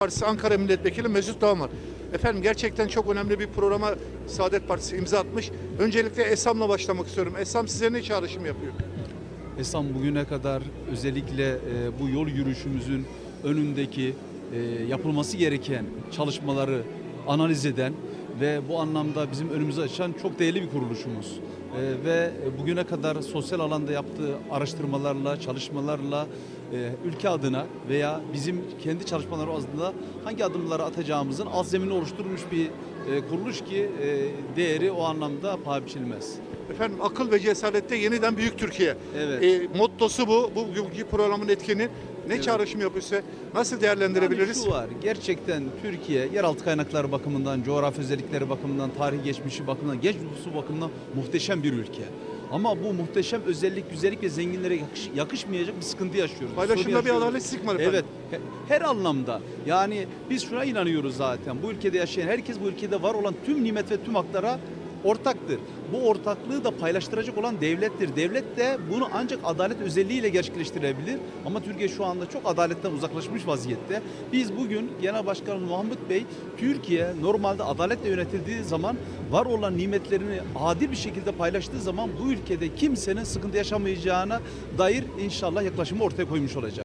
Partisi Ankara Milletvekili Mesut Dağmar. Efendim gerçekten çok önemli bir programa Saadet Partisi imza atmış. Öncelikle Esam'la başlamak istiyorum. Esam size ne çağrışım yapıyor? Esam bugüne kadar özellikle e, bu yol yürüyüşümüzün önündeki e, yapılması gereken çalışmaları analiz eden ve bu anlamda bizim önümüzü açan çok değerli bir kuruluşumuz. E, ve bugüne kadar sosyal alanda yaptığı araştırmalarla, çalışmalarla e, ülke adına veya bizim kendi çalışmaları adına hangi adımları atacağımızın alt zemini oluşturmuş bir e, kuruluş ki e, değeri o anlamda paha biçilmez. Efendim akıl ve cesarette yeniden büyük Türkiye. Evet. E, mottosu bu. Bu bugünkü programın etkeni. Ne Evet. çağrışım yapıyor size? Nasıl değerlendirebiliriz? Yani şu var, gerçekten Türkiye yeraltı kaynakları bakımından, coğrafi özellikleri bakımından, tarih geçmişi bakımından, genç nüfusu bakımından muhteşem bir ülke. Ama bu muhteşem özellik, güzellik ve zenginlere yakış- yakışmayacak bir sıkıntı yaşıyoruz. Paylaşımda bir adaletsizlik var efendim. Evet, he- her anlamda. Yani biz şuna inanıyoruz zaten. Bu ülkede yaşayan herkes bu ülkede var olan tüm nimet ve tüm haklara ortaktır. Bu ortaklığı da paylaştıracak olan devlettir. Devlet de bunu ancak adalet özelliğiyle gerçekleştirebilir. Ama Türkiye şu anda çok adaletten uzaklaşmış vaziyette. Biz bugün Genel Başkanımız Mahmut Bey, Türkiye normalde adaletle yönetildiği zaman var olan nimetlerini adil bir şekilde paylaştığı zaman bu ülkede kimsenin sıkıntı yaşamayacağına dair inşallah yaklaşımı ortaya koymuş olacak.